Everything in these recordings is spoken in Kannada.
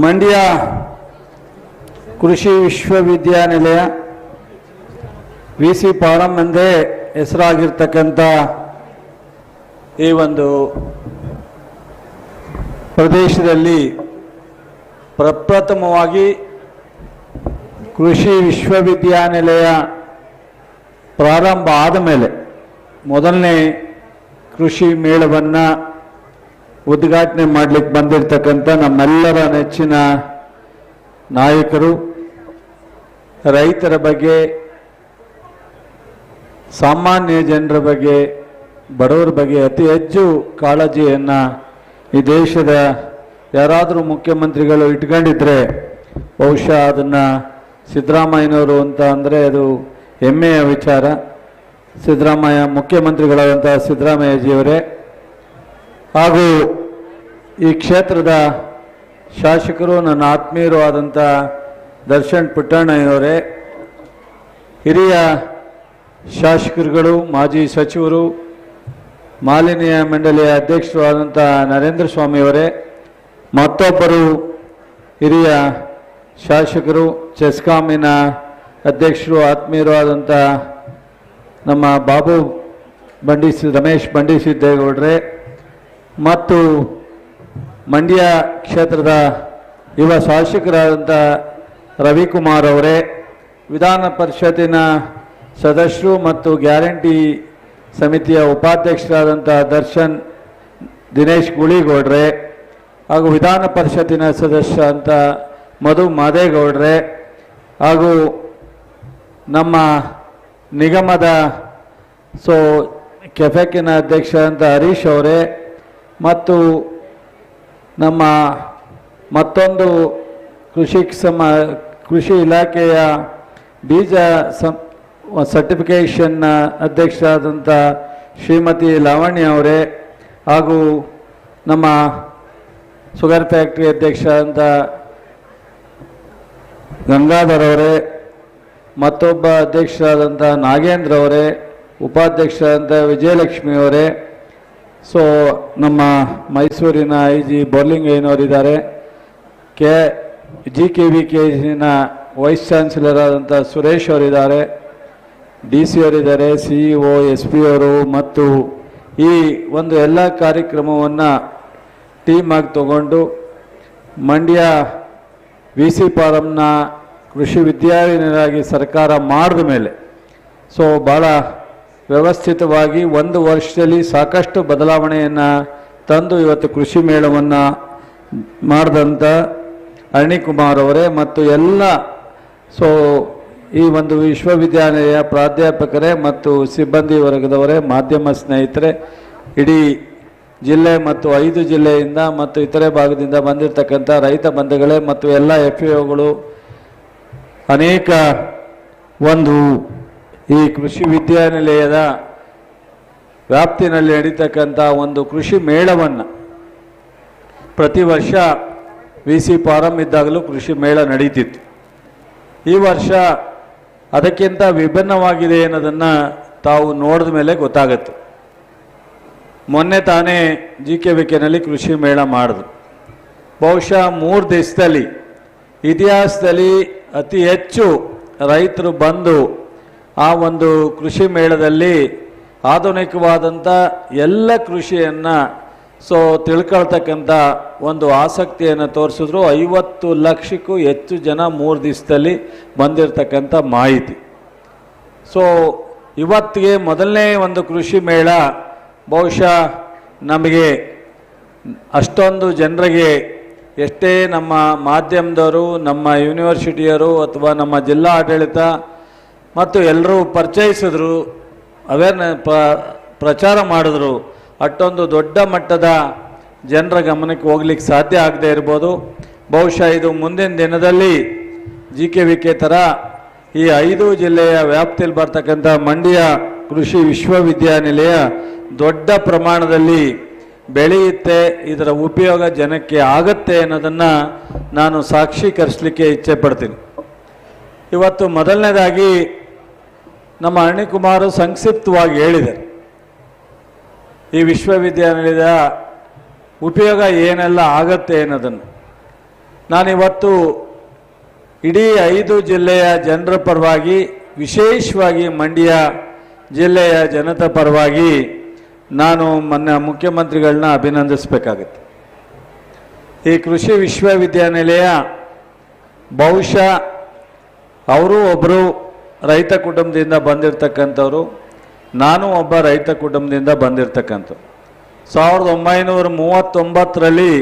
ಮಂಡ್ಯ ಕೃಷಿ ವಿಶ್ವವಿದ್ಯಾನಿಲಯ ವಿ ಸಿ ಫಾರಂ ಎಂದೇ ಹೆಸರಾಗಿರ್ತಕ್ಕಂಥ ಈ ಒಂದು ಪ್ರದೇಶದಲ್ಲಿ ಪ್ರಪ್ರಥಮವಾಗಿ ಕೃಷಿ ವಿಶ್ವವಿದ್ಯಾನಿಲಯ ಪ್ರಾರಂಭ ಆದ ಮೇಲೆ ಮೊದಲನೇ ಕೃಷಿ ಮೇಳವನ್ನು ಉದ್ಘಾಟನೆ ಮಾಡಲಿಕ್ಕೆ ಬಂದಿರತಕ್ಕಂಥ ನಮ್ಮೆಲ್ಲರ ನೆಚ್ಚಿನ ನಾಯಕರು, ರೈತರ ಬಗ್ಗೆ, ಸಾಮಾನ್ಯ ಜನರ ಬಗ್ಗೆ, ಬಡವರ ಬಗ್ಗೆ ಅತಿ ಹೆಚ್ಚು ಕಾಳಜಿಯನ್ನು ಈ ದೇಶದ ಯಾರಾದರೂ ಮುಖ್ಯಮಂತ್ರಿಗಳು ಇಟ್ಕೊಂಡಿದ್ರೆ, ಬಹುಶಃ ಅದನ್ನು ಸಿದ್ದರಾಮಯ್ಯನವರು ಅಂತ ಅಂದರೆ ಅದು ಹೆಮ್ಮೆಯ ವಿಚಾರ. ಸಿದ್ದರಾಮಯ್ಯ ಮುಖ್ಯಮಂತ್ರಿಗಳಾದಂಥ ಸಿದ್ದರಾಮಯ್ಯಜಿಯವರೇ ಹಾಗೂ ಈ ಕ್ಷೇತ್ರದ ಶಾಸಕರು ನನ್ನ ಆತ್ಮೀಯರು ಆದಂಥ ದರ್ಶನ್ ಪುಟ್ಟಣ್ಣಯ್ಯವರೇ ಹಿರಿಯ ಶಾಸಕರುಗಳು, ಮಾಜಿ ಸಚಿವರು, ಮಾಲಿನ್ಯ ಮಂಡಳಿಯ ಅಧ್ಯಕ್ಷರು ಆದಂಥ ನರೇಂದ್ರ ಸ್ವಾಮಿಯವರೇ ಮತ್ತೊಬ್ಬರು ಹಿರಿಯ ಶಾಸಕರು, ಚೆಸ್ಕಾಮಿನ ಅಧ್ಯಕ್ಷರು, ಆತ್ಮೀಯರು ಆದಂಥ ನಮ್ಮ ಬಾಬು ಬಂಡಿಸಿ ರಮೇಶ್ ಬಂಡಿ ಸಿದ್ದೇಗೌಡ್ರೆ ಮತ್ತು ಮಂಡ್ಯ ಕ್ಷೇತ್ರದ ಯುವ ಶಾಸಕರಾದಂಥ ರವಿಕುಮಾರ್ ಅವರೇ, ವಿಧಾನ ಪರಿಷತ್ತಿನ ಸದಸ್ಯರು ಮತ್ತು ಗ್ಯಾರಂಟಿ ಸಮಿತಿಯ ಉಪಾಧ್ಯಕ್ಷರಾದಂಥ ದರ್ಶನ್ ದಿನೇಶ್ ಗುಳಿಗೌಡ್ರೆ ಹಾಗೂ ವಿಧಾನ ಪರಿಷತ್ತಿನ ಸದಸ್ಯ ಅಂತ ಮಧು ಮಾದೇಗೌಡ್ರೆ ಹಾಗೂ ನಮ್ಮ ನಿಗಮದ ಸೊ ಕೆಫೆಕಿನ ಅಧ್ಯಕ್ಷ ಅಂತ ಹರೀಶ್ ಅವರೇ ಮತ್ತು ನಮ್ಮ ಮತ್ತೊಂದು ಕೃಷಿ ಸಮ, ಕೃಷಿ ಇಲಾಖೆಯ ಬೀಜ ಸರ್ಟಿಫಿಕೇಷನ್ ಸರ್ಟಿಫಿಕೇಷನ್ನ ಅಧ್ಯಕ್ಷರಾದಂಥ ಶ್ರೀಮತಿ ಲಾವಣ್ಯ ಅವರೇ ಹಾಗೂ ನಮ್ಮ ಸುಗರ್ ಫ್ಯಾಕ್ಟ್ರಿ ಅಧ್ಯಕ್ಷ ಅಂತ ಗಂಗಾಧರ್ ಅವರೇ, ಮತ್ತೊಬ್ಬ ಅಧ್ಯಕ್ಷರಾದಂಥ ನಾಗೇಂದ್ರ ಅವರೇ, ಉಪಾಧ್ಯಕ್ಷರಾದಂಥ ವಿಜಯಲಕ್ಷ್ಮಿ ಅವರೇ ಸೊ ನಮ್ಮ ಮೈಸೂರಿನ I G ಬೋರ್ಲಿಂಗಯ್ಯನವರಿದ್ದಾರೆ K G K V K Jina vice chancellor ಆದಂಥ ಸುರೇಶ್ ಅವರಿದ್ದಾರೆ. ಡಿ ಸಿ ಅವರಿದ್ದಾರೆ, C E O, S P ಅವರು ಮತ್ತು ಈ ಒಂದು ಎಲ್ಲ ಕಾರ್ಯಕ್ರಮವನ್ನು ಟೀಮ್ ಆಗಿ ತಗೊಂಡು ಮಂಡ್ಯ ವಿ ಸಿ ಫಾರಮ್ನ ಕೃಷಿ ವಿದ್ಯಾಲಯನಾಗಿ ಸರ್ಕಾರ ಮಾಡಿದ ಮೇಲೆ. ಸೊ ಭಾಳ ವ್ಯವಸ್ಥಿತವಾಗಿ ಒಂದು ವರ್ಷದಲ್ಲಿ ಸಾಕಷ್ಟು ಬದಲಾವಣೆಯನ್ನು ತಂದು ಇವತ್ತು ಕೃಷಿ ಮೇಳವನ್ನು ಮಾಡಿದಂಥ ಅರಣಿಕುಮಾರ್ ಅವರೇ ಮತ್ತು ಎಲ್ಲ ಸೊ ಈ ಒಂದು ವಿಶ್ವವಿದ್ಯಾಲಯ ಪ್ರಾಧ್ಯಾಪಕರೇ ಮತ್ತು ಸಿಬ್ಬಂದಿ ವರ್ಗದವರೇ, ಮಾಧ್ಯಮ ಸ್ನೇಹಿತರೆ, ಇಡೀ ಜಿಲ್ಲೆ ಮತ್ತು ಐದು ಜಿಲ್ಲೆಯಿಂದ ಮತ್ತು ಇತರೆ ಭಾಗದಿಂದ ಬಂದಿರತಕ್ಕಂಥ ರೈತ ಬಂಧುಗಳೇ ಮತ್ತು ಎಲ್ಲ ಎಫ್ ಒಗಳು ಅನೇಕ ಒಂದು ಈ ಕೃಷಿ ವಿದ್ಯಾನಿಲಯದ ವ್ಯಾಪ್ತಿನಲ್ಲಿ ನಡೀತಕ್ಕಂಥ ಒಂದು ಕೃಷಿ ಮೇಳವನ್ನು ಪ್ರತಿ ವರ್ಷ ವಿ ಸಿ ಫಾರಂ ಇದ್ದಾಗಲೂ ಕೃಷಿ ಮೇಳ ನಡೀತಿತ್ತು. ಈ ವರ್ಷ ಅದಕ್ಕಿಂತ ವಿಭಿನ್ನವಾಗಿದೆ ಅನ್ನೋದನ್ನು ತಾವು ನೋಡಿದ ಮೇಲೆ ಗೊತ್ತಾಗತ್ತೆ. ಮೊನ್ನೆ ತಾನೇ ಜಿ ಕೆ ವಿಕೆನಲ್ಲಿ ಕೃಷಿ ಮೇಳ ಮಾಡಿದ್ರು. ಬಹುಶಃ ಮೂರು ದೇಶದಲ್ಲಿ, ಇತಿಹಾಸದಲ್ಲಿ ಅತಿ ಹೆಚ್ಚು ರೈತರು ಬಂದು ಆ ಒಂದು ಕೃಷಿ ಮೇಳದಲ್ಲಿ ಆಧುನಿಕವಾದಂಥ ಎಲ್ಲ ಕೃಷಿಯನ್ನು, ಸೊ ತಿಳ್ಕೊಳ್ತಕ್ಕಂಥ ಒಂದು ಆಸಕ್ತಿಯನ್ನು ತೋರಿಸಿದ್ರು. ಐವತ್ತು ಲಕ್ಷಕ್ಕೂ ಹೆಚ್ಚು ಜನ ಮೂರು ದಿವಸದಲ್ಲಿ ಬಂದಿರತಕ್ಕಂಥ ಮಾಹಿತಿ. ಸೊ ಇವತ್ತಿಗೆ ಮೊದಲನೇ ಒಂದು ಕೃಷಿ ಮೇಳ, ಬಹುಶಃ ನಮಗೆ ಅಷ್ಟೊಂದು ಜನರಿಗೆ ಎಷ್ಟೇ ನಮ್ಮ ಮಾಧ್ಯಮದವರು, ನಮ್ಮ ಯೂನಿವರ್ಸಿಟಿಯವರು ಅಥವಾ ನಮ್ಮ ಜಿಲ್ಲಾ ಆಡಳಿತ ಮತ್ತು ಎಲ್ಲರೂ ಪರಿಚಯಿಸಿದ್ರು, ಅವೇರ್ನೆ ಪ್ರ, ಪ್ರಚಾರ ಮಾಡಿದ್ರು. ಅಷ್ಟೊಂದು ದೊಡ್ಡ ಮಟ್ಟದ ಜನರ ಗಮನಕ್ಕೆ ಹೋಗ್ಲಿಕ್ಕೆ ಸಾಧ್ಯ ಆಗದೆ ಇರ್ಬೋದು. ಬಹುಶಃ ಇದು ಮುಂದಿನ ದಿನದಲ್ಲಿ ಜಿ ಕೆ ವಿ ಕೆ ಥರ ಈ ಐದು ಜಿಲ್ಲೆಯ ವ್ಯಾಪ್ತಿಯಲ್ಲಿ ಬರ್ತಕ್ಕಂಥ ಮಂಡ್ಯ ಕೃಷಿ ವಿಶ್ವವಿದ್ಯಾನಿಲಯ ದೊಡ್ಡ ಪ್ರಮಾಣದಲ್ಲಿ ಬೆಳೆಯುತ್ತೆ, ಇದರ ಉಪಯೋಗ ಜನಕ್ಕೆ ಆಗತ್ತೆ ಅನ್ನೋದನ್ನು ನಾನು ಸಾಕ್ಷೀಕರಿಸಲಿಕ್ಕೆ ಇಚ್ಛೆ ಪಡ್ತೀನಿ. ಇವತ್ತು ಮೊದಲನೇದಾಗಿ ನಮ್ಮ ಅರಣ್ಯಕುಮಾರ್ ಸಂಕ್ಷಿಪ್ತವಾಗಿ ಹೇಳಿದರು ಈ ವಿಶ್ವವಿದ್ಯಾನಿಲಯದ ಉಪಯೋಗ ಏನೆಲ್ಲ ಆಗತ್ತೆ ಅನ್ನೋದನ್ನು. ನಾನಿವತ್ತು ಇಡೀ ಐದು ಜಿಲ್ಲೆಯ ಜನರ ಪರವಾಗಿ, ವಿಶೇಷವಾಗಿ ಮಂಡ್ಯ ಜಿಲ್ಲೆಯ ಜನತೆ ಪರವಾಗಿ ನಾನು ಮೊನ್ನೆ ಮುಖ್ಯಮಂತ್ರಿಗಳನ್ನ ಅಭಿನಂದಿಸಬೇಕಾಗುತ್ತೆ. ಈ ಕೃಷಿ ವಿಶ್ವವಿದ್ಯಾನಿಲಯ ಬಹುಶಃ ಅವರು ಒಬ್ಬರು ರೈತ ಕುಟುಂಬದಿಂದ ಬಂದಿರತಕ್ಕಂಥವ್ರು, ನಾನು ಒಬ್ಬ ರೈತ ಕುಟುಂಬದಿಂದ ಬಂದಿರತಕ್ಕಂಥ ಸಾವಿರದ ಒಂಬೈನೂರ ಮೂವತ್ತೊಂಬತ್ತರಲ್ಲಿ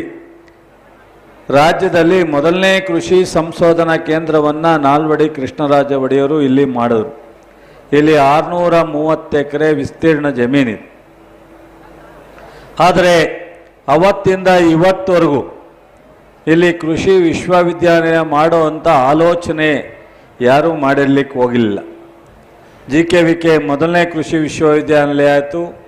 ರಾಜ್ಯದಲ್ಲಿ ಮೊದಲನೇ ಕೃಷಿ ಸಂಶೋಧನಾ ಕೇಂದ್ರವನ್ನು ನಾಲ್ವಡಿ ಕೃಷ್ಣರಾಜ ಒಡೆಯರು ಇಲ್ಲಿ ಮಾಡಿದರು. ಇಲ್ಲಿ ಆರುನೂರ ಮೂವತ್ತು ಎಕರೆ ವಿಸ್ತೀರ್ಣ ಜಮೀನಿದೆ. ಆದರೆ ಅವತ್ತಿಂದ ಇವತ್ತವರೆಗೂ ಇಲ್ಲಿ ಕೃಷಿ ವಿಶ್ವವಿದ್ಯಾಲಯ ಮಾಡುವಂಥ ಆಲೋಚನೆ ಯಾರೂ ಮಾಡಿರ್ಲಿಕ್ಕೆ ಹೋಗಿಲ್ಲ. ಜಿ ಕೆ ವಿ ಕೆ ಮೊದಲನೇ ಕೃಷಿ ವಿಶ್ವವಿದ್ಯಾನಿಲಯ ಆಯಿತು.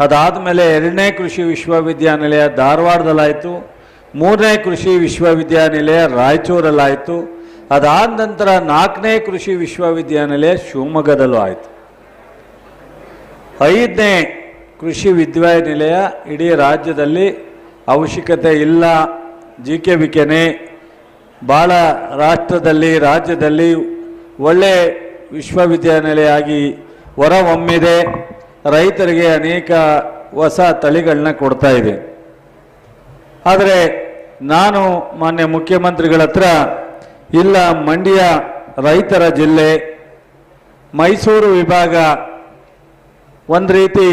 ಅದಾದ ಮೇಲೆ ಎರಡನೇ ಕೃಷಿ ವಿಶ್ವವಿದ್ಯಾನಿಲಯ ಧಾರವಾಡದಲ್ಲಾಯಿತು. ಮೂರನೇ ಕೃಷಿ ವಿಶ್ವವಿದ್ಯಾನಿಲಯ ರಾಯಚೂರಲ್ಲಾಯಿತು. ಅದಾದ ನಂತರ ನಾಲ್ಕನೇ ಕೃಷಿ ವಿಶ್ವವಿದ್ಯಾನಿಲಯ ಶಿವಮೊಗ್ಗದಲ್ಲೂ ಆಯಿತು. ಐದನೇ ಕೃಷಿ ವಿದ್ಯಾನಿಲಯ ಇಡೀ ರಾಜ್ಯದಲ್ಲಿ ಅವಶ್ಯಕತೆ ಇಲ್ಲ. ಜಿ ಕೆ ವಿಕೆನೇ ಭಾಳ ರಾಷ್ಟ್ರದಲ್ಲಿ, ರಾಜ್ಯದಲ್ಲಿ ಒಳ್ಳೆ ವಿಶ್ವವಿದ್ಯಾನಿಲಯ ಆಗಿ ಹೊರಹೊಮ್ಮಿದೆ. ರೈತರಿಗೆ ಅನೇಕ ಹೊಸ ತಳಿಗಳನ್ನ ಕೊಡ್ತಾ ಇದೆ. ಆದರೆ ನಾನು ಮಾನ್ಯ ಮುಖ್ಯಮಂತ್ರಿಗಳ ಹತ್ರ ಇಲ್ಲ ಮಂಡ್ಯ ರೈತರ ಜಿಲ್ಲೆ, ಮೈಸೂರು ವಿಭಾಗ ಒಂದು ರೀತಿ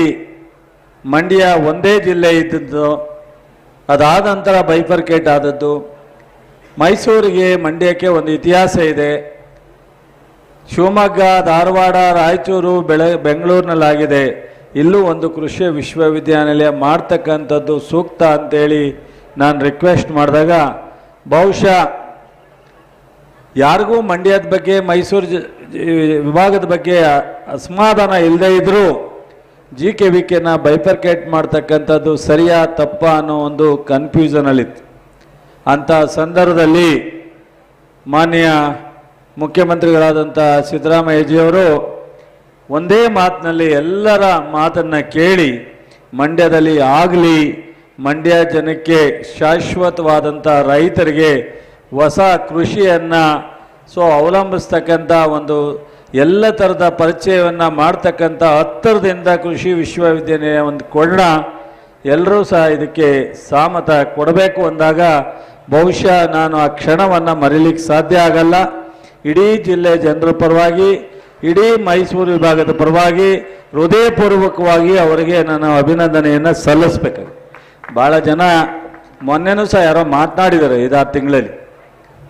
ಮಂಡ್ಯ ಒಂದೇ ಜಿಲ್ಲೆ ಇದ್ದದ್ದು, ಅದಾದ ನಂತರ ಬೈಫರ್ಕೇಟ್ ಆದದ್ದು, ಮೈಸೂರಿಗೆ ಮಂಡ್ಯಕ್ಕೆ ಒಂದು ಇತಿಹಾಸ ಇದೆ. ಶಿವಮೊಗ್ಗ, ಧಾರವಾಡ, ರಾಯಚೂರು, ಬೆಳೆ, ಬೆಂಗಳೂರಿನಲ್ಲಾಗಿದೆ. ಇಲ್ಲೂ ಒಂದು ಕೃಷಿ ವಿಶ್ವವಿದ್ಯಾನಿಲಯ ಮಾಡ್ತಕ್ಕಂಥದ್ದು ಸೂಕ್ತ ಅಂತೇಳಿ ನಾನು ರಿಕ್ವೆಸ್ಟ್ ಮಾಡಿದಾಗ, ಬಹುಶಃ ಯಾರಿಗೂ ಮಂಡ್ಯದ ಬಗ್ಗೆ, ಮೈಸೂರು ವಿಭಾಗದ ಬಗ್ಗೆ ಅಸಮಾಧಾನ ಇಲ್ಲದೇ ಇದ್ದರೂ ಜಿ ಕೆ ವಿ ಕೆನ ಬೈಪರ್ಕೇಟ್ ಮಾಡ್ತಕ್ಕಂಥದ್ದು ಸರಿಯಾ ತಪ್ಪ ಅನ್ನೋ ಒಂದು ಕನ್ಫ್ಯೂಷನಲ್ಲಿತ್ತು ಅಂಥ ಸಂದರ್ಭದಲ್ಲಿ ಮಾನ್ಯ ಮುಖ್ಯಮಂತ್ರಿಗಳಾದಂಥ ಸಿದ್ದರಾಮಯ್ಯಜಿಯವರು ಒಂದೇ ಮಾತಿನಲ್ಲಿ ಎಲ್ಲರ ಮಾತನ್ನು ಕೇಳಿ ಮಂಡ್ಯದಲ್ಲಿ ಆಗಲಿ, ಮಂಡ್ಯ ಜನಕ್ಕೆ ಶಾಶ್ವತವಾದಂಥ ರೈತರಿಗೆ ಹೊಸ ಕೃಷಿಯನ್ನು ಸೊ ಅವಲಂಬಿಸ್ತಕ್ಕಂಥ ಒಂದು ಎಲ್ಲ ಥರದ ಪರಿಚಯವನ್ನು ಮಾಡ್ತಕ್ಕಂಥ ಹತ್ತಿರದಿಂದ ಕೃಷಿ ವಿಶ್ವವಿದ್ಯಾಲಯ ಒಂದು ಕೊಡೋಣ ಎಲ್ಲರೂ ಸಹ ಇದಕ್ಕೆ ಸಾಮತ ಕೊಡಬೇಕು ಅಂದಾಗ ಬಹುಶಃ ನಾನು ಆ ಕ್ಷಣವನ್ನು ಮರೀಲಿಕ್ಕೆ ಸಾಧ್ಯ ಆಗಲ್ಲ. ಇಡೀ ಜಿಲ್ಲೆ ಜನರ ಪರವಾಗಿ, ಇಡೀ ಮೈಸೂರು ವಿಭಾಗದ ಪರವಾಗಿ ಹೃದಯಪೂರ್ವಕವಾಗಿ ಅವರಿಗೆ ನಾನು ಅಭಿನಂದನೆಯನ್ನು ಸಲ್ಲಿಸ್ಬೇಕಾಗಿ ಭಾಳ ಜನ ಮೊನ್ನೆನೂ ಸಹ ಯಾರೋ ಮಾತನಾಡಿದ್ದಾರೆ ಐದಾರು ತಿಂಗಳಲ್ಲಿ.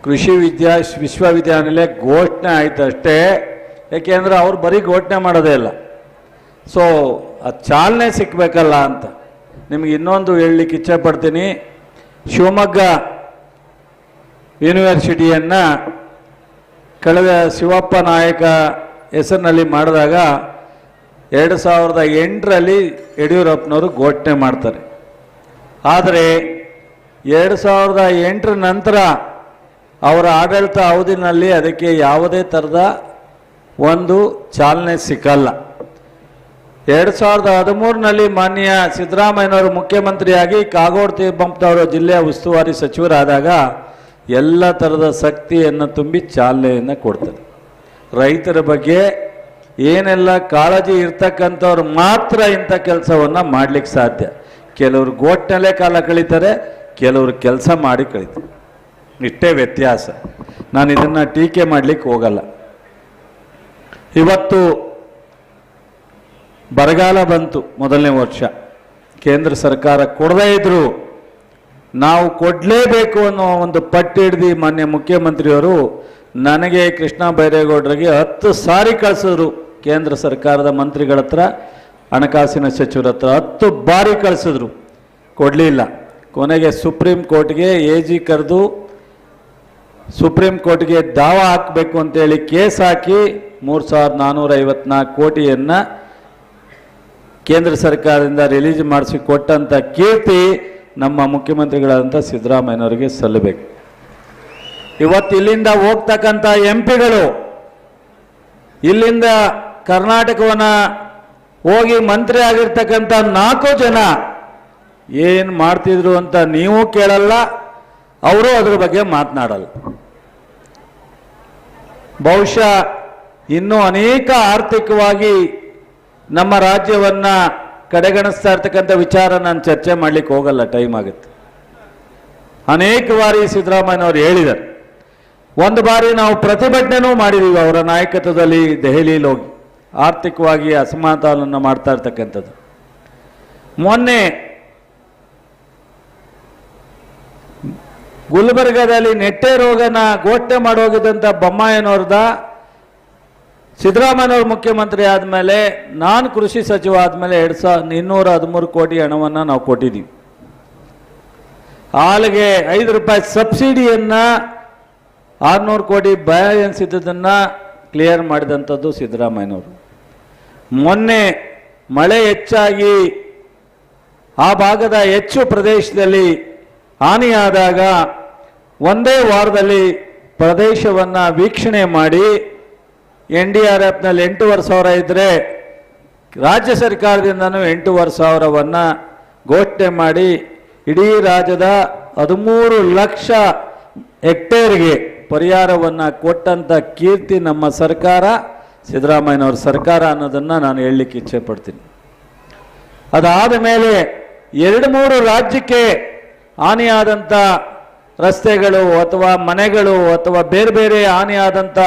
ಕೃಷಿ ವಿದ್ಯಾ, ವಿಶ್ವವಿದ್ಯಾನಿಲಯ ಘೋಷಣೆ ಆಯಿತು ಅಷ್ಟೇ. ಏಕೆಂದರೆ ಅವ್ರು ಬರೀ ಘೋಷಣೆ ಮಾಡೋದೇ ಇಲ್ಲ. ಸೊ ಆ ಚಾಲನೆ ಸಿಕ್ಕಬೇಕಲ್ಲ ಅಂತ. ನಿಮಗೆ ಇನ್ನೊಂದು ಹೇಳಲಿಕ್ಕೆ ಇಚ್ಛೆಪಡ್ತೀನಿ ಶಿವಮೊಗ್ಗ ಯೂನಿವರ್ಸಿಟಿಯನ್ನು ಕಳೆದ ಶಿವಪ್ಪ ನಾಯಕ ಹೆಸರಿನಲ್ಲಿ ಮಾಡಿದಾಗ ಎರಡು ಸಾವಿರದ ಎಂಟರಲ್ಲಿ ಯಡಿಯೂರಪ್ಪನವರು ಘೋಷಣೆ ಮಾಡ್ತಾರೆ. ಆದರೆ ಎರಡು ಸಾವಿರದ ಎಂಟರ ನಂತರ ಅವರ ಆಡಳಿತ ಅವಧಿನಲ್ಲಿ ಅದಕ್ಕೆ ಯಾವುದೇ ಥರದ ಒಂದು ಚಾಲನೆ ಸಿಕ್ಕಲ್ಲ. ಎರಡು ಸಾವಿರದ ಹದಿಮೂರಿನಲ್ಲಿ ಮಾನ್ಯ ಸಿದ್ದರಾಮಯ್ಯನವರು ಮುಖ್ಯಮಂತ್ರಿಯಾಗಿ ಕಾಗೋಡು ತಿಮ್ಮಪ್ಪನವರು ಜಿಲ್ಲೆಯ ಉಸ್ತುವಾರಿ ಸಚಿವರಾದಾಗ ಎಲ್ಲ ಥರದ ಶಕ್ತಿಯನ್ನು ತುಂಬಿ ಚಾಲನೆಯನ್ನು ಕೊಡ್ತಾರೆ ರೈತರ ಬಗ್ಗೆ ಏನೆಲ್ಲ ಕಾಳಜಿ ಇರ್ತಕ್ಕಂಥವ್ರು ಮಾತ್ರ ಇಂಥ ಕೆಲಸವನ್ನು ಮಾಡಲಿಕ್ಕೆ ಸಾಧ್ಯ. ಕೆಲವರು ಗೋಟ್ನಲ್ಲೇ ಕಾಲ ಕಳೀತಾರೆ, ಕೆಲವರು ಕೆಲಸ ಮಾಡಿ ಕಳೀತಾರೆ. ಇಷ್ಟೇ ವ್ಯತ್ಯಾಸ. ನಾನು ಇದನ್ನು ಟೀಕೆ ಮಾಡಲಿಕ್ಕೆ ಹೋಗಲ್ಲ. ಇವತ್ತು ಬರಗಾಲ ಬಂತು ಮೊದಲನೇ ವರ್ಷ. ಕೇಂದ್ರ ಸರ್ಕಾರ ಕೊಡದೇ ಇದ್ರು ನಾವು ಕೊಡಲೇಬೇಕು ಅನ್ನೋ ಒಂದು ಪಟ್ಟಿ ಹಿಡ್ದು ಮಾನ್ಯ ಮುಖ್ಯಮಂತ್ರಿಯವರು ನನಗೆ ಕೃಷ್ಣ ಬೈರೇಗೌಡರಿಗೆ ಹತ್ತು ಸಾರಿ ಕಳಿಸಿದ್ರು ಕೇಂದ್ರ ಸರ್ಕಾರದ ಮಂತ್ರಿಗಳ ಹತ್ರ, ಹಣಕಾಸಿನ ಸಚಿವರ ಹತ್ರ ಹತ್ತು ಬಾರಿ ಕಳಿಸಿದ್ರು. ಕೊಡಲಿಲ್ಲ. ಕೊನೆಗೆ ಸುಪ್ರೀಂ ಕೋರ್ಟ್ಗೆ ಎ ಜಿ ಕರೆದು ಸುಪ್ರೀಂ ಕೋರ್ಟ್ಗೆ ದಾವ ಹಾಕಬೇಕು ಅಂತೇಳಿ ಕೇಸ್ ಹಾಕಿ ಮೂರು ಸಾವಿರದ ನಾನ್ನೂರ ಐವತ್ನಾಲ್ಕು ಕೋಟಿಯನ್ನು ಕೇಂದ್ರ ಸರ್ಕಾರದಿಂದ ರಿಲೀಸ್ ಮಾಡಿಸಿ ಕೊಟ್ಟಂಥ ಕೀರ್ತಿ ನಮ್ಮ ಮುಖ್ಯಮಂತ್ರಿಗಳಾದಂಥ ಸಿದ್ದರಾಮಯ್ಯನವರಿಗೆ ಸಲ್ಲಬೇಕು. ಇವತ್ತು ಇಲ್ಲಿಂದ ಹೋಗ್ತಕ್ಕಂಥ ಎಂ ಪಿಗಳು ಇಲ್ಲಿಂದ ಕರ್ನಾಟಕವನ್ನು ಹೋಗಿ ಮಂತ್ರಿ ಆಗಿರ್ತಕ್ಕಂಥ ನಾಲ್ಕು ಜನ ಏನು ಮಾಡ್ತಿದ್ರು ಅಂತ ನೀವು ಕೇಳಲ್ಲ, ಅವರು ಅದ್ರ ಬಗ್ಗೆ ಮಾತನಾಡಲ್ಲ. ಬಹುಶಃ ಇನ್ನೂ ಅನೇಕ ಆರ್ಥಿಕವಾಗಿ ನಮ್ಮ ರಾಜ್ಯವನ್ನ ಕಡೆಗಣಿಸ್ತಾ ಇರ್ತಕ್ಕಂಥ ವಿಚಾರ ನಾನು ಚರ್ಚೆ ಮಾಡ್ಲಿಕ್ಕೆ ಹೋಗಲ್ಲ ಟೈಮ್ ಆಗುತ್ತೆ. ಅನೇಕ ಬಾರಿ ಸಿದ್ದರಾಮಯ್ಯನವರು ಹೇಳಿದ್ದಾರೆ. ಒಂದು ಬಾರಿ ನಾವು ಪ್ರತಿಭಟನೆನೂ ಮಾಡಿದೀವಿ, ಅವರ ನಾಯಕತ್ವದಲ್ಲಿ ದೆಹಲಿಯಲ್ಲಿ ಹೋಗಿ. ಆರ್ಥಿಕವಾಗಿ ಅಸಮಾಧಾನವನ್ನು ಮಾಡ್ತಾ ಇರ್ತಕ್ಕಂಥದ್ದು. ಮೊನ್ನೆ ಗುಲ್ಬರ್ಗದಲ್ಲಿ ನೆಟ್ಟೆ ರೋಗನ ಘೋಷಣೆ ಮಾಡೋಗಿದ್ದಂಥ ಬೊಮ್ಮಾಯನವ್ರದ ಸಿದ್ದರಾಮಯ್ಯನವರು ಮುಖ್ಯಮಂತ್ರಿ ಆದಮೇಲೆ, ನಾನು ಕೃಷಿ ಸಚಿವ ಆದಮೇಲೆ ಎರಡು ಸಾವಿರದ ಇನ್ನೂರ ಹದಿಮೂರು ಕೋಟಿ ಹಣವನ್ನು ನಾವು ಕೊಟ್ಟಿದ್ದೀವಿ ಹಾಲಿಗೆ ಐದು ರೂಪಾಯಿ ಸಬ್ಸಿಡಿಯನ್ನು ಆರುನೂರು ಕೋಟಿ ಬ್ಯಾಲೆನ್ಸ್ ಇದ್ದದನ್ನು ಕ್ಲಿಯರ್ ಮಾಡಿದಂಥದ್ದು ಸಿದ್ದರಾಮಯ್ಯನವರು. ಮೊನ್ನೆ ಮಳೆ ಹೆಚ್ಚಾಗಿ ಆ ಭಾಗದ ಹೆಚ್ಚು ಪ್ರದೇಶದಲ್ಲಿ ಹಾನಿಯಾದಾಗ ಒಂದೇ ವಾರದಲ್ಲಿ ಪ್ರದೇಶವನ್ನು ವೀಕ್ಷಣೆ ಮಾಡಿ ಎನ್ ಡಿ ಆರ್ ಎಫ್ನಲ್ಲಿ ಎಂಟೂವರೆ ಸಾವಿರ ಇದ್ದರೆ ರಾಜ್ಯ ಸರ್ಕಾರದಿಂದನೂ ಎಂಟೂವರೆ ಸಾವಿರವನ್ನು ಘೋಷಣೆ ಮಾಡಿ ಇಡೀ ರಾಜ್ಯದ ಹದಿಮೂರು ಲಕ್ಷ ಹೆಕ್ಟೇರ್ಗೆ ಪರಿಹಾರವನ್ನು ಕೊಟ್ಟಂಥ ಕೀರ್ತಿ ನಮ್ಮ ಸರ್ಕಾರ, ಸಿದ್ದರಾಮಯ್ಯನವ್ರ ಸರ್ಕಾರ ಅನ್ನೋದನ್ನು ನಾನು ಹೇಳಲಿಕ್ಕೆ ಇಚ್ಛೆ ಪಡ್ತೀನಿ ಅದಾದ ಮೇಲೆ ಎರಡು ಮೂರು ರಾಜ್ಯಕ್ಕೆ ಹಾನಿಯಾದಂಥ ರಸ್ತೆಗಳು ಅಥವಾ ಮನೆಗಳು ಅಥವಾ ಬೇರೆ ಬೇರೆ ಹಾನಿಯಾದಂಥ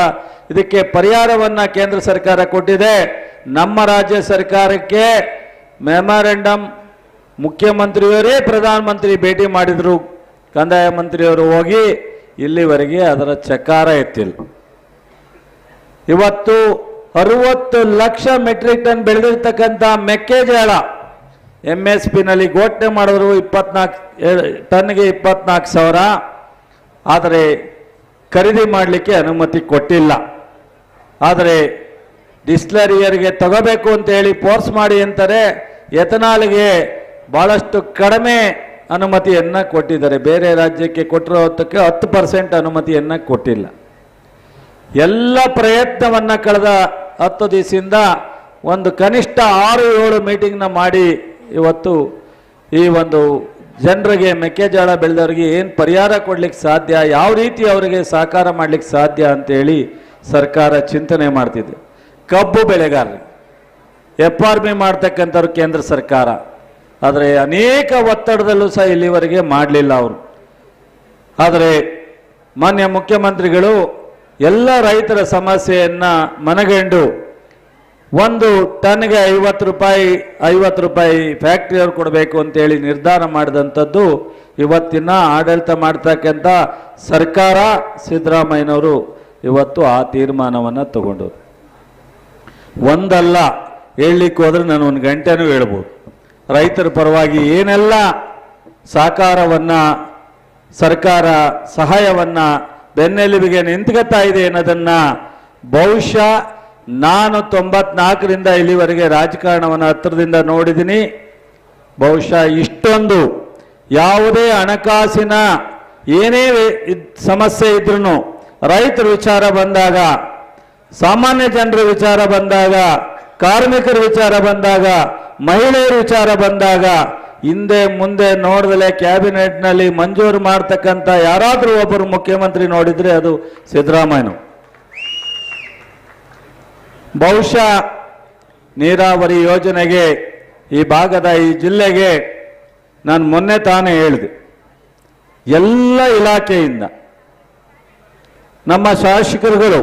ಇದಕ್ಕೆ ಪರಿಹಾರವನ್ನು ಕೇಂದ್ರ ಸರ್ಕಾರ ಕೊಟ್ಟಿದೆ. ನಮ್ಮ ರಾಜ್ಯ ಸರ್ಕಾರಕ್ಕೆ ಮೆಮೊರೆಂಡಮ್ ಮುಖ್ಯಮಂತ್ರಿಯವರೇ ಪ್ರಧಾನಮಂತ್ರಿ ಭೇಟಿ ಮಾಡಿದರು. ಕಂದಾಯ ಮಂತ್ರಿಯವರು ಹೋಗಿ ಇಲ್ಲಿವರೆಗೆ ಅದರ ಚಕಾರ ಎತ್ತಿಲ್ಲ. ಇವತ್ತು ಅರುವತ್ತು ಲಕ್ಷ ಮೆಟ್ರಿಕ್ ಟನ್ ಬೆಳೆದಿರ್ತಕ್ಕಂಥ ಮೆಕ್ಕೆಜೋಳ ಎಂ ಎಸ್ ಪಿನಲ್ಲಿ ಘೋಷಣೆ ಮಾಡಿದ್ರು ಇಪ್ಪತ್ನಾಲ್ಕು ಟನ್ಗೆ ಇಪ್ಪತ್ನಾಲ್ಕು ಸಾವಿರ. ಆದರೆ ಖರೀದಿ ಮಾಡಲಿಕ್ಕೆ ಅನುಮತಿ ಕೊಟ್ಟಿಲ್ಲ. ಆದರೆ ಡಿಸ್ಲರಿಯರಿಗೆ ತಗೋಬೇಕು ಅಂತ ಹೇಳಿ ಫೋರ್ಸ್ ಮಾಡಿ ಅಂತಾರೆ. ಎಥನಾಲ್ಗೆ ಭಾಳಷ್ಟು ಕಡಿಮೆ ಅನುಮತಿಯನ್ನು ಕೊಟ್ಟಿದ್ದಾರೆ. ಬೇರೆ ರಾಜ್ಯಕ್ಕೆ ಕೊಟ್ಟಿರೋ ಹೊತ್ತಕ್ಕೆ ಹತ್ತು ಪರ್ಸೆಂಟ್ ಅನುಮತಿಯನ್ನು ಕೊಟ್ಟಿಲ್ಲ. ಎಲ್ಲ ಪ್ರಯತ್ನವನ್ನು ಕಳೆದ ಹತ್ತು ದಿವಸದಿಂದ ಒಂದು ಕನಿಷ್ಠ ಆರು ಏಳು ಮೀಟಿಂಗ್ನ ಮಾಡಿ ಇವತ್ತು ಈ ಒಂದು ಜನರಿಗೆ ಮೆಕ್ಕೆಜೋಳ ಬೆಳೆದವ್ರಿಗೆ ಏನು ಪರಿಹಾರ ಕೊಡ್ಲಿಕ್ಕೆ ಸಾಧ್ಯ, ಯಾವ ರೀತಿ ಅವರಿಗೆ ಸಹಕಾರ ಮಾಡ್ಲಿಕ್ಕೆ ಸಾಧ್ಯ ಅಂತೇಳಿ ಸರ್ಕಾರ ಚಿಂತನೆ ಮಾಡ್ತಿದೆ. ಕಬ್ಬು ಬೆಳೆಗಾರರು, ಎಫ್ ಆರ್ ಬಿ ಮಾಡ್ತಕ್ಕಂಥವ್ರು ಕೇಂದ್ರ ಸರ್ಕಾರ, ಆದರೆ ಅನೇಕ ಒತ್ತಡದಲ್ಲೂ ಸಹ ಇಲ್ಲಿವರೆಗೆ ಮಾಡಲಿಲ್ಲ ಅವರು. ಆದರೆ ಮಾನ್ಯ ಮುಖ್ಯಮಂತ್ರಿಗಳು ಎಲ್ಲ ರೈತರ ಸಮಸ್ಯೆಯನ್ನು ಮನಗಂಡು ಒಂದು ಟನ್ಗೆ ಐವತ್ತು ರೂಪಾಯಿ ಐವತ್ತು ರೂಪಾಯಿ ಫ್ಯಾಕ್ಟ್ರಿಯವ್ರು ಕೊಡಬೇಕು ಅಂತೇಳಿ ನಿರ್ಧಾರ ಮಾಡಿದಂಥದ್ದು ಇವತ್ತಿನ ಆಡಳಿತ ಮಾಡ್ತಕ್ಕಂಥ ಸರ್ಕಾರ ಸಿದ್ದರಾಮಯ್ಯನವರು ಇವತ್ತು ಆ ತೀರ್ಮಾನವನ್ನು ತಗೊಂಡರು ಒಂದಲ್ಲ, ಹೇಳಲಿಕ್ಕೆ ಹೋದ್ರೆ ನಾನು ಒಂದು ಗಂಟೆನೂ ಹೇಳ್ಬೋದು. ರೈತರ ಪರವಾಗಿ ಏನೆಲ್ಲ ಸಹಕಾರವನ್ನು ಸರ್ಕಾರ ಸಹಾಯವನ್ನು ಬೆನ್ನೆಲುಬಿಗೆ ನಿಂತ್ಕೊತಾ ಇದೆ ಅನ್ನೋದನ್ನು ಬಹುಶಃ ನಾನು ತೊಂಬತ್ನಾಲ್ಕರಿಂದ ಇಲ್ಲಿವರೆಗೆ ರಾಜಕಾರಣವನ್ನು ಹತ್ತಿರದಿಂದ ನೋಡಿದ್ದೀನಿ. ಬಹುಶಃ ಇಷ್ಟೊಂದು ಯಾವುದೇ ಹಣಕಾಸಿನ ಏನೇ ಸಮಸ್ಯೆ ಇದ್ರೂ ರೈತರ ವಿಚಾರ ಬಂದಾಗ, ಸಾಮಾನ್ಯ ಜನರ ವಿಚಾರ ಬಂದಾಗ, ಕಾರ್ಮಿಕರ ವಿಚಾರ ಬಂದಾಗ, ಮಹಿಳೆಯರ ವಿಚಾರ ಬಂದಾಗ, ಹಿಂದೆ ಮುಂದೆ ನೋಡಿದಲೆ ಕ್ಯಾಬಿನೆಟ್ನಲ್ಲಿ ಮಂಜೂರು ಮಾಡ್ತಕ್ಕಂಥ ಯಾರಾದರೂ ಒಬ್ಬರು ಮುಖ್ಯಮಂತ್ರಿ ನೋಡಿದರೆ ಅದು ಸಿದ್ದರಾಮಯ್ಯನು. ಬಹುಶಃ ನೀರಾವರಿ ಯೋಜನೆಗೆ ಈ ಭಾಗದ ಈ ಜಿಲ್ಲೆಗೆ ನಾನು ಮೊನ್ನೆ ತಾನೇ ಹೇಳಿದೆ. ಎಲ್ಲ ಇಲಾಖೆಯಿಂದ ನಮ್ಮ ಶಾಸಕರುಗಳು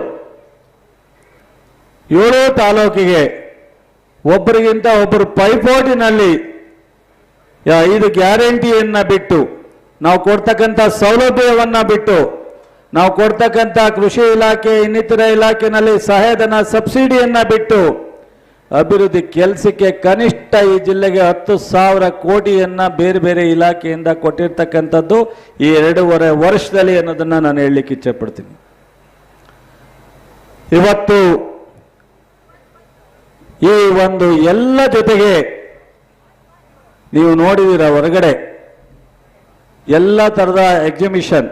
ಏಳು ತಾಲೂಕಿಗೆ ಒಬ್ಬರಿಗಿಂತ ಒಬ್ಬರು ಪೈಪೋಟಿನಲ್ಲಿ ಇದು ಗ್ಯಾರಂಟಿಯನ್ನ ಬಿಟ್ಟು ನಾವು ಕೊಡ್ತಕ್ಕಂಥ ಸೌಲಭ್ಯವನ್ನು ಬಿಟ್ಟು ನಾವು ಕೊಡ್ತಕ್ಕಂಥ ಕೃಷಿ ಇಲಾಖೆ, ಇನ್ನಿತರ ಇಲಾಖೆನಲ್ಲಿ ಸಹಾಯಧನ ಸಬ್ಸಿಡಿಯನ್ನ ಬಿಟ್ಟು ಅಭಿವೃದ್ಧಿ ಕೆಲಸಕ್ಕೆ ಕನಿಷ್ಠ ಈ ಜಿಲ್ಲೆಗೆ ಹತ್ತು ಸಾವಿರ ಕೋಟಿಯನ್ನ ಬೇರೆ ಬೇರೆ ಇಲಾಖೆಯಿಂದ ಕೊಟ್ಟಿರ್ತಕ್ಕಂಥದ್ದು ಈ ಎರಡೂವರೆ ವರ್ಷದಲ್ಲಿ ಅನ್ನೋದನ್ನ ನಾನು ಹೇಳಲಿಕ್ಕೆ ಇಚ್ಛೆ ಪಡ್ತೀನಿ ಇವತ್ತು ಈ ಒಂದು ಎಲ್ಲ ಜೊತೆಗೆ ನೀವು ನೋಡಿದಿರ ಹೊರಗಡೆ ಎಲ್ಲ ಥರದ ಎಕ್ಸಿಬಿಷನ್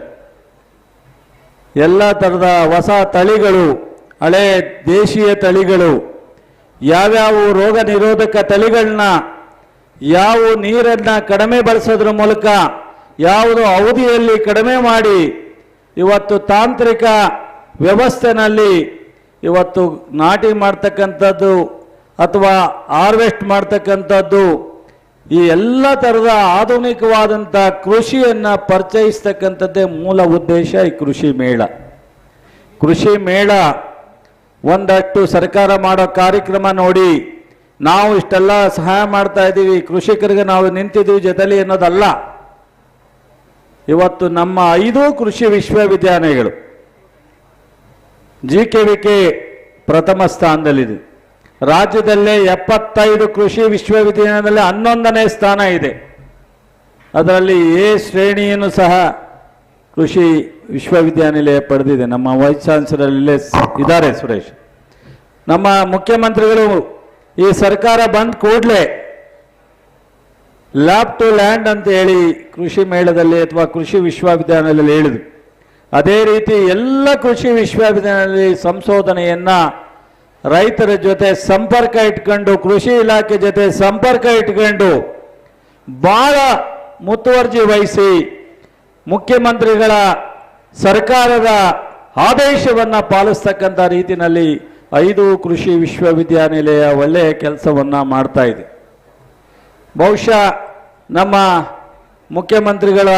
ಎಲ್ಲ ಥರದ ಹೊಸ ತಳಿಗಳು, ಹಳೆ ದೇಶೀಯ ತಳಿಗಳು, ಯಾವ್ಯಾವ ರೋಗ ನಿರೋಧಕ ತಳಿಗಳನ್ನ, ಯಾವ ನೀರನ್ನು ಕಡಿಮೆ ಬಳಸೋದ್ರ ಮೂಲಕ, ಯಾವುದು ಅವಧಿಯಲ್ಲಿ ಕಡಿಮೆ ಮಾಡಿ, ಇವತ್ತು ತಾಂತ್ರಿಕ ವ್ಯವಸ್ಥೆನಲ್ಲಿ ಇವತ್ತು ನಾಟಿ ಮಾಡ್ತಕ್ಕಂಥದ್ದು ಅಥವಾ ಹಾರ್ವೆಸ್ಟ್ ಮಾಡ್ತಕ್ಕಂಥದ್ದು ಈ ಎಲ್ಲ ಥರದ ಆಧುನಿಕವಾದಂಥ ಕೃಷಿಯನ್ನು ಪರಿಚಯಿಸ್ತಕ್ಕಂಥದ್ದೇ ಮೂಲ ಉದ್ದೇಶ ಈ ಕೃಷಿ ಮೇಳ. ಕೃಷಿ ಮೇಳ ಒಂದಷ್ಟು ಸರ್ಕಾರ ಮಾಡೋ ಕಾರ್ಯಕ್ರಮ ನೋಡಿ ನಾವು ಇಷ್ಟೆಲ್ಲ ಸಹಾಯ ಮಾಡ್ತಾ ಇದ್ದೀವಿ. ಕೃಷಿಕರಿಗೆ ನಾವು ನಿಂತಿದ್ದೀವಿ ಜೊತೆಲಿ ಅನ್ನೋದಲ್ಲ. ಇವತ್ತು ನಮ್ಮ ಐದು ಕೃಷಿ ವಿಶ್ವವಿದ್ಯಾಲಯಗಳು ಜಿ ಕೆ ವಿ ಕೆ ಪ್ರಥಮ ಸ್ಥಾನದಲ್ಲಿದೆ. ರಾಜ್ಯದಲ್ಲೇ ಎಪ್ಪತ್ತೈದು ಕೃಷಿ ವಿಶ್ವವಿದ್ಯಾಲಯದಲ್ಲಿ ಹನ್ನೊಂದನೇ ಸ್ಥಾನ ಇದೆ. ಅದರಲ್ಲಿ ಎ ಶ್ರೇಣಿಯನ್ನು ಸಹ ಕೃಷಿ ವಿಶ್ವವಿದ್ಯಾನಿಲಯ ಪಡೆದಿದೆ. ನಮ್ಮ ವೈಸ್ ಚಾನ್ಸಲರ್ ಇದ್ದಾರೆ ಸುರೇಶ್. ನಮ್ಮ ಮುಖ್ಯಮಂತ್ರಿಗಳು ಈ ಸರ್ಕಾರ ಬಂದ ಕೂಡಲೇ ಲ್ಯಾಬ್ ಟು ಲ್ಯಾಂಡ್ ಅಂತ ಹೇಳಿ ಕೃಷಿ ಮೇಳದಲ್ಲಿ ಅಥವಾ ಕೃಷಿ ವಿಶ್ವವಿದ್ಯಾಲಯದಲ್ಲಿ ಹೇಳಿದ್ರು. ಅದೇ ರೀತಿ ಎಲ್ಲ ಕೃಷಿ ವಿಶ್ವವಿದ್ಯಾಲಯದಲ್ಲಿ ಸಂಶೋಧನೆಯನ್ನ ರೈತರ ಜೊತೆ ಸಂಪರ್ಕ ಇಟ್ಕೊಂಡು, ಕೃಷಿ ಇಲಾಖೆ ಜೊತೆ ಸಂಪರ್ಕ ಇಟ್ಕೊಂಡು ಬಹಳ ಮುತುವರ್ಜಿ ವಹಿಸಿ ಮುಖ್ಯಮಂತ್ರಿಗಳ ಸರ್ಕಾರದ ಆದೇಶವನ್ನ ಪಾಲಿಸ್ತಕ್ಕಂಥ ರೀತಿಯಲ್ಲಿ ಐದು ಕೃಷಿ ವಿಶ್ವವಿದ್ಯಾನಿಲಯ ಒಳ್ಳೆಯ ಕೆಲಸವನ್ನ ಮಾಡ್ತಾ ಇದೆ. ಬಹುಶಃ ನಮ್ಮ ಮುಖ್ಯಮಂತ್ರಿಗಳ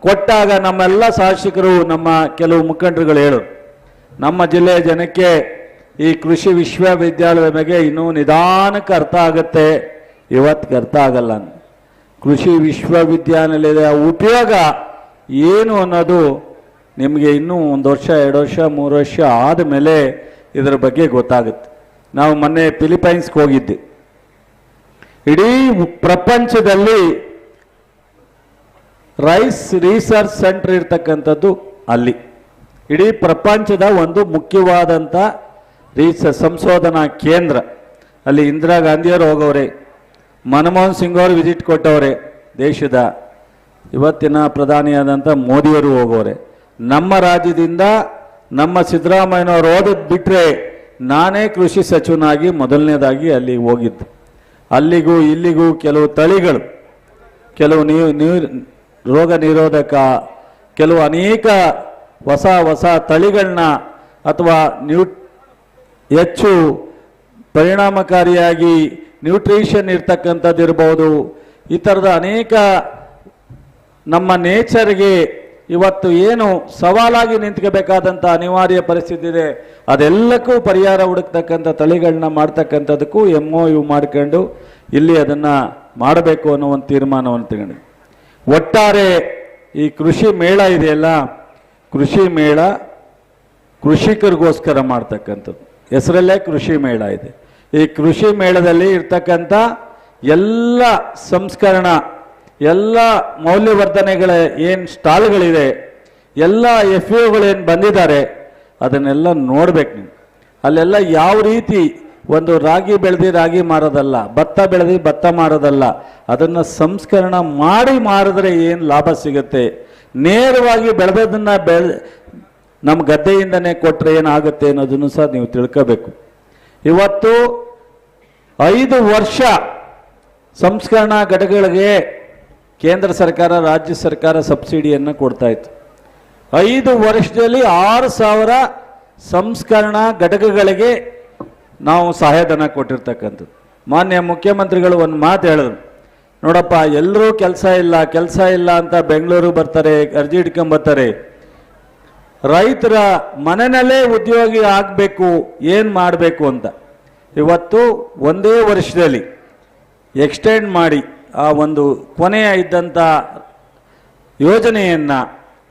ಕೊಟ್ಟಾಗ ನಮ್ಮೆಲ್ಲ ಶಾಸಕರು ನಮ್ಮ ಕೆಲವು ಮುಖಂಡರುಗಳು ಹೇಳು ನಮ್ಮ ಜಿಲ್ಲೆಯ ಜನಕ್ಕೆ ಈ ಕೃಷಿ ವಿಶ್ವವಿದ್ಯಾಲಯದ ಬಗ್ಗೆ ಇನ್ನೂ ನಿಧಾನಕ್ಕೆ ಅರ್ಥ ಆಗುತ್ತೆ. ಇವತ್ತಿಗೆ ಅರ್ಥ ಆಗಲ್ಲ. ಕೃಷಿ ವಿಶ್ವವಿದ್ಯಾನಿಲಯದ ಉಪಯೋಗ ಏನು ಅನ್ನೋದು ನಿಮಗೆ ಇನ್ನೂ ಒಂದು ವರ್ಷ, ಎರಡು ವರ್ಷ, ಮೂರು ವರ್ಷ ಆದಮೇಲೆ ಇದರ ಬಗ್ಗೆ ಗೊತ್ತಾಗುತ್ತೆ. ನಾವು ಮೊನ್ನೆ ಫಿಲಿಪೈನ್ಸ್ಗೆ ಹೋಗಿದ್ದೆ. ಇಡೀ ಪ್ರಪಂಚದಲ್ಲಿ ರೈಸ್ ರಿಸರ್ಚ್ ಸೆಂಟರ್ ಇರ್ತಕ್ಕಂಥದ್ದು ಅಲ್ಲಿ. ಇಡೀ ಪ್ರಪಂಚದ ಒಂದು ಮುಖ್ಯವಾದಂಥ ರೀಸ ಸಂಶೋಧನಾ ಕೇಂದ್ರ, ಅಲ್ಲಿ ಇಂದಿರಾ ಗಾಂಧಿಯವರು ಹೋಗವ್ರೆ, ಮನಮೋಹನ್ ಸಿಂಗ್ ಅವರು ವಿಸಿಟ್ ಕೊಟ್ಟವ್ರೆ ದೇಶದ. ಇವತ್ತಿನ ಪ್ರಧಾನಿಯಾದಂಥ ಮೋದಿಯವರು ಹೋಗೋರೆ ನಮ್ಮ ರಾಜ್ಯದಿಂದ ನಮ್ಮ ಸಿದ್ದರಾಮಯ್ಯನವರು ಓದದ್ ಬಿಟ್ಟರೆ ನಾನೇ ಕೃಷಿ ಸಚಿವನಾಗಿ ಮೊದಲನೇದಾಗಿ ಅಲ್ಲಿ ಹೋಗಿದ್ದು. ಅಲ್ಲಿಗೂ ಇಲ್ಲಿಗೂ ಕೆಲವು ತಳಿಗಳು, ಕೆಲವು ನೀರು ರೋಗ ನಿರೋಧಕ, ಕೆಲವು ಅನೇಕ ಹೊಸ ಹೊಸ ತಳಿಗಳನ್ನ ಅಥವಾ ನ್ಯೂ ಹೆಚ್ಚು ಪರಿಣಾಮಕಾರಿಯಾಗಿ ನ್ಯೂಟ್ರಿಷನ್ ಇರ್ತಕ್ಕಂಥದ್ದು ಇರ್ಬೋದು. ಈ ಥರದ ಅನೇಕ ನಮ್ಮ ನೇಚರ್ಗೆ ಇವತ್ತು ಏನು ಸವಾಲಾಗಿ ನಿಂತ್ಕೋಬೇಕಾದಂಥ ಅನಿವಾರ್ಯ ಪರಿಸ್ಥಿತಿ ಇದೆ. ಅದೆಲ್ಲಕ್ಕೂ ಪರಿಹಾರ ಹುಡುಕ್ತಕ್ಕಂಥ ತಳಿಗಳನ್ನ ಮಾಡ್ತಕ್ಕಂಥದ್ದಕ್ಕೂ ಎಂ ಒ ಯು ಮಾಡ್ಕೊಂಡು ಇಲ್ಲಿ ಅದನ್ನು ಮಾಡಬೇಕು ಅನ್ನೋ ಒಂದು ತೀರ್ಮಾನವನ್ನು ತಗೊಂಡು ಒಟ್ಟಾರೆ ಈ ಕೃಷಿ ಮೇಳ ಇದೆಯಲ್ಲ, ಕೃಷಿ ಮೇಳ ಕೃಷಿಕರಿಗೋಸ್ಕರ ಮಾಡ್ತಕ್ಕಂಥದ್ದು. ಹೆಸರಲ್ಲೇ ಕೃಷಿ ಮೇಳ ಇದೆ. ಈ ಕೃಷಿ ಮೇಳದಲ್ಲಿ ಇರ್ತಕ್ಕಂಥ ಎಲ್ಲ ಸಂಸ್ಕರಣ, ಎಲ್ಲ ಮೌಲ್ಯವರ್ಧನೆಗಳ ಏನು ಸ್ಟಾಲ್ಗಳಿದೆ, ಎಲ್ಲ ಎಫ್ ಏನು ಬಂದಿದ್ದಾರೆ, ಅದನ್ನೆಲ್ಲ ನೋಡ್ಬೇಕು ನೀವು. ಅಲ್ಲೆಲ್ಲ ಯಾವ ರೀತಿ ಒಂದು ರಾಗಿ ಬೆಳೆದು ರಾಗಿ ಮಾರೋದಲ್ಲ, ಭತ್ತ ಬೆಳೆದಿ ಭತ್ತ ಮಾರೋದಲ್ಲ, ಅದನ್ನು ಸಂಸ್ಕರಣ ಮಾಡಿ ಮಾರಿದ್ರೆ ಏನು ಲಾಭ ಸಿಗುತ್ತೆ? ನೇರವಾಗಿ ಬೆಳೆದದನ್ನ ಬೆಳೆ ನಮ್ಮ ಗದ್ದೆಯಿಂದನೇ ಕೊಟ್ಟರೆ ಏನಾಗುತ್ತೆ ಅನ್ನೋದನ್ನು ಸಹ ನೀವು ತಿಳ್ಕೋಬೇಕು. ಇವತ್ತು ಐದು ವರ್ಷ ಸಂಸ್ಕರಣಾ ಘಟಕಗಳಿಗೆ ಕೇಂದ್ರ ಸರ್ಕಾರ, ರಾಜ್ಯ ಸರ್ಕಾರ ಸಬ್ಸಿಡಿಯನ್ನು ಕೊಡ್ತಾ ಇತ್ತು. ಐದು ವರ್ಷದಲ್ಲಿ ಆರು ಸಾವಿರ ಸಂಸ್ಕರಣಾ ಘಟಕಗಳಿಗೆ ನಾವು ಸಹಾಯಧನ ಕೊಟ್ಟಿರ್ತಕ್ಕಂಥದ್ದು. ಮಾನ್ಯ ಮುಖ್ಯಮಂತ್ರಿಗಳು ಒಂದು ಮಾತು ಹೇಳಿದ್ರು. ನೋಡಪ್ಪ, ಎಲ್ಲರೂ ಕೆಲಸ ಇಲ್ಲ ಕೆಲಸ ಇಲ್ಲ ಅಂತ ಬೆಂಗಳೂರು ಬರ್ತಾರೆ, ಅರ್ಜಿ ಇಟ್ಕೊಂಬರ್ತಾರೆ ರೈತರ ಮನೆಯಲ್ಲೇ ಉದ್ಯೋಗಿ ಆಗಬೇಕು, ಏನು ಮಾಡಬೇಕು ಅಂತ. ಇವತ್ತು ಒಂದೇ ವರ್ಷದಲ್ಲಿ ಎಕ್ಸ್ಟೆಂಡ್ ಮಾಡಿ ಆ ಒಂದು ಕೊನೆಯ ಇದ್ದಂಥ ಯೋಜನೆಯನ್ನು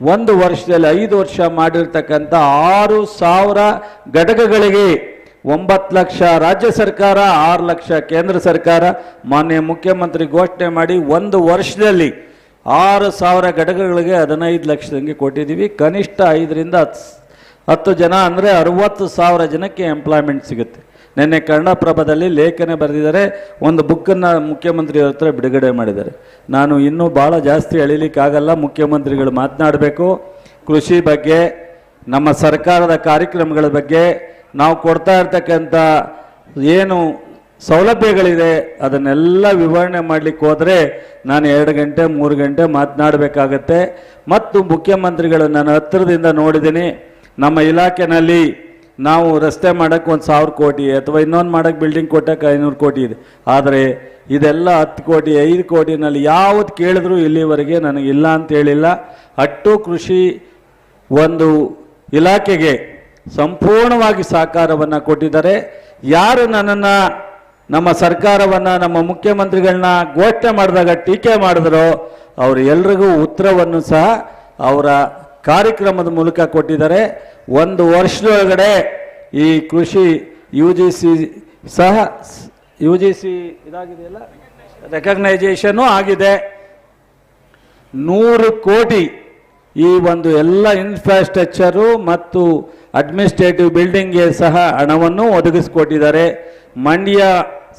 ಒಂದು ವರ್ಷದಲ್ಲಿ ಐದು ವರ್ಷ ಮಾಡಿರ್ತಕ್ಕಂಥ ಆರು ಸಾವಿರ ಘಟಕಗಳಿಗೆ ಒಂಬತ್ತು ಲಕ್ಷ ರಾಜ್ಯ ಸರ್ಕಾರ, ಆರು ಲಕ್ಷ ಕೇಂದ್ರ ಸರ್ಕಾರ ಮಾನ್ಯ ಮುಖ್ಯಮಂತ್ರಿ ಘೋಷಣೆ ಮಾಡಿ ಒಂದು ವರ್ಷದಲ್ಲಿ ಆರು ಸಾವಿರ ಘಟಕಗಳಿಗೆ ಹದಿನೈದು ಲಕ್ಷದಂಗೆ ಕೊಟ್ಟಿದ್ದೀವಿ. ಕನಿಷ್ಠ ಐದರಿಂದ ಹತ್ತು ಹತ್ತು ಜನ ಅಂದರೆ ಅರುವತ್ತು ಸಾವಿರ ಜನಕ್ಕೆ ಎಂಪ್ಲಾಯ್ಮೆಂಟ್ ಸಿಗುತ್ತೆ. ನಿನ್ನೆ ಕನ್ನಡಪ್ರಭದಲ್ಲಿ ಲೇಖನ ಬರೆದಿದ್ದಾರೆ. ಒಂದು ಬುಕ್ಕನ್ನು ಮುಖ್ಯಮಂತ್ರಿ ಹತ್ರ ಬಿಡುಗಡೆ ಮಾಡಿದ್ದಾರೆ. ನಾನು ಇನ್ನೂ ಭಾಳ ಜಾಸ್ತಿ ಅಳಿಲಿಕ್ಕಾಗಲ್ಲ ಮುಖ್ಯಮಂತ್ರಿಗಳು ಮಾತನಾಡಬೇಕು. ಕೃಷಿ ಬಗ್ಗೆ, ನಮ್ಮ ಸರ್ಕಾರದ ಕಾರ್ಯಕ್ರಮಗಳ ಬಗ್ಗೆ ನಾವು ಕೊಡ್ತಾ ಇರ್ತಕ್ಕಂಥ ಏನು ಸೌಲಭ್ಯಗಳಿದೆ, ಅದನ್ನೆಲ್ಲ ವಿವರಣೆ ಮಾಡಲಿಕ್ಕೆ ಹೋದರೆ ನಾನು ಎರಡು ಗಂಟೆ, ಮೂರು ಗಂಟೆ ಮಾತನಾಡಬೇಕಾಗತ್ತೆ. ಮತ್ತು ಮುಖ್ಯಮಂತ್ರಿಗಳು ನಾನು ಹತ್ತಿರದಿಂದ ನೋಡಿದ್ದೀನಿ, ನಮ್ಮ ಇಲಾಖೆನಲ್ಲಿ ನಾವು ರಸ್ತೆ ಮಾಡೋಕ್ಕೆ ಒಂದು ಸಾವಿರ ಕೋಟಿ ಅಥವಾ ಇನ್ನೊಂದು ಮಾಡೋಕ್ಕೆ ಬಿಲ್ಡಿಂಗ್ ಕೊಟ್ಟಕ್ಕೆ ಐನೂರು ಕೋಟಿ ಇದೆ. ಆದರೆ ಇದೆಲ್ಲ ಹತ್ತು ಕೋಟಿ, ಐದು ಕೋಟಿನಲ್ಲಿ ಯಾವುದು ಕೇಳಿದ್ರು ಇಲ್ಲಿವರೆಗೆ ನನಗೆ ಇಲ್ಲ ಅಂತ ಹೇಳಿಲ್ಲ. ಅಟ್ಟು ಕೃಷಿ ಒಂದು ಇಲಾಖೆಗೆ ಸಂಪೂರ್ಣವಾಗಿ ಸಹಕಾರವನ್ನು ಕೊಟ್ಟಿದ್ದಾರೆ. ಯಾರು ನನ್ನನ್ನು ನಮ್ಮ ಸರ್ಕಾರವನ್ನು, ನಮ್ಮ ಮುಖ್ಯಮಂತ್ರಿಗಳನ್ನ ಘೋಷಣೆ ಮಾಡಿದಾಗ ಟೀಕೆ ಮಾಡಿದ್ರು, ಅವರು ಎಲ್ರಿಗೂ ಉತ್ತರವನ್ನು ಸಹ ಅವರ ಕಾರ್ಯಕ್ರಮದ ಮೂಲಕ ಕೊಟ್ಟಿದ್ದಾರೆ. ಒಂದು ವರ್ಷದೊಳಗಡೆ ಈ ಕೃಷಿ ಯು ಜಿ ಸಿ ಸಹ ಯು ಜಿ ಸಿ ಇದಾಗಿದೆಯಲ್ಲ? ರೆಕಗ್ನೈಸೇಷನು ಆಗಿದೆ. ನೂರು ಕೋಟಿ ಈ ಒಂದು ಎಲ್ಲ ಇನ್ಫ್ರಾಸ್ಟ್ರಕ್ಚರು ಮತ್ತು ಅಡ್ಮಿನಿಸ್ಟ್ರೇಟಿವ್ ಬಿಲ್ಡಿಂಗ್ಗೆ ಸಹ ಹಣವನ್ನು ಒದಗಿಸಿಕೊಟ್ಟಿದ್ದಾರೆ. ಮಂಡ್ಯ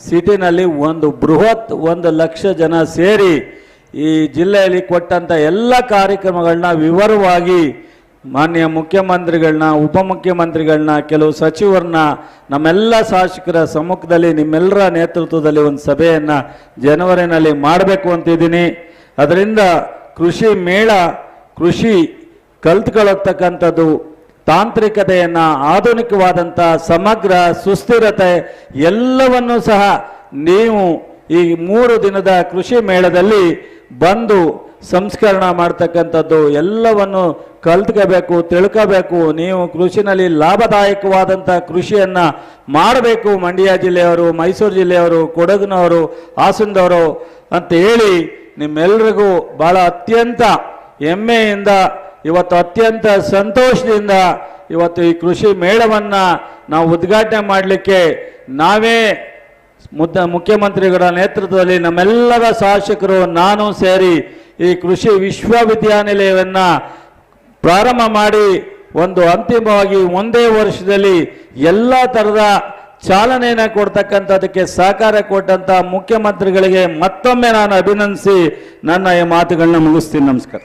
ಸಿಟಿನಲ್ಲಿ ಒಂದು ಬೃಹತ್ ಒಂದು ಲಕ್ಷ ಜನ ಸೇರಿ ಈ ಜಿಲ್ಲೆಯಲ್ಲಿ ಕೊಟ್ಟಂಥ ಎಲ್ಲ ಕಾರ್ಯಕ್ರಮಗಳನ್ನ ವಿವರವಾಗಿ ಮಾನ್ಯ ಮುಖ್ಯಮಂತ್ರಿಗಳನ್ನ, ಉಪಮುಖ್ಯಮಂತ್ರಿಗಳನ್ನ, ಕೆಲವು ಸಚಿವರನ್ನ, ನಮ್ಮೆಲ್ಲ ಶಾಸಕರ ಸಮ್ಮುಖದಲ್ಲಿ ನಿಮ್ಮೆಲ್ಲರ ನೇತೃತ್ವದಲ್ಲಿ ಒಂದು ಸಭೆಯನ್ನು ಜನವರಿನಲ್ಲಿ ಮಾಡಬೇಕು ಅಂತಿದ್ದೀನಿ. ಅದರಿಂದ ಕೃಷಿ ಮೇಳ, ಕೃಷಿ ಕಲ್ತ್ಕೊಳ್ಳತಕ್ಕಂಥದ್ದು ತಾಂತ್ರಿಕತೆಯನ್ನು ಆಧುನಿಕವಾದಂಥ ಸಮಗ್ರ, ಸುಸ್ಥಿರತೆ ಎಲ್ಲವನ್ನೂ ಸಹ ನೀವು ಈ ಮೂರು ದಿನದ ಕೃಷಿ ಮೇಳದಲ್ಲಿ ಬಂದು ಸಂಸ್ಕರಣ ಮಾಡ್ತಕ್ಕಂಥದ್ದು ಎಲ್ಲವನ್ನು ಕಲ್ತ್ಕೋಬೇಕು, ತಿಳ್ಕೋಬೇಕು. ನೀವು ಕೃಷಿನಲ್ಲಿ ಲಾಭದಾಯಕವಾದಂಥ ಕೃಷಿಯನ್ನು ಮಾಡಬೇಕು. ಮಂಡ್ಯ ಜಿಲ್ಲೆಯವರು, ಮೈಸೂರು ಜಿಲ್ಲೆಯವರು, ಕೊಡಗಿನವರು, ಹಾಸನದವರು ಅಂತ ಹೇಳಿ ನಿಮ್ಮೆಲ್ರಿಗೂ ಭಾಳ ಅತ್ಯಂತ ಹೆಮ್ಮೆಯಿಂದ ಇವತ್ತು ಅತ್ಯಂತ ಸಂತೋಷದಿಂದ ಇವತ್ತು ಈ ಕೃಷಿ ಮೇಳವನ್ನು ನಾವು ಉದ್ಘಾಟನೆ ಮಾಡಲಿಕ್ಕೆ ನಾವೇ ಮುದ್ದ ಮುಖ್ಯಮಂತ್ರಿಗಳ ನೇತೃತ್ವದಲ್ಲಿ ನಮ್ಮೆಲ್ಲರ ಶಾಸಕರು ನಾನು ಸೇರಿ ಈ ಕೃಷಿ ವಿಶ್ವವಿದ್ಯಾನಿಲಯವನ್ನು ಪ್ರಾರಂಭ ಮಾಡಿ ಒಂದು ಅಂತಿಮವಾಗಿ ಒಂದೇ ವರ್ಷದಲ್ಲಿ ಎಲ್ಲ ಥರದ ಚಾಲನೆಯನ್ನು ಕೊಡ್ತಕ್ಕಂಥದಕ್ಕೆ ಸಹಕಾರ ಕೊಟ್ಟಂಥ ಮುಖ್ಯಮಂತ್ರಿಗಳಿಗೆ ಮತ್ತೊಮ್ಮೆ ನಾನು ಅಭಿನಂದಿಸಿ ನನ್ನ ಈ ಮಾತುಗಳನ್ನ ಮುಗಿಸ್ತೀನಿ. ನಮಸ್ಕಾರ.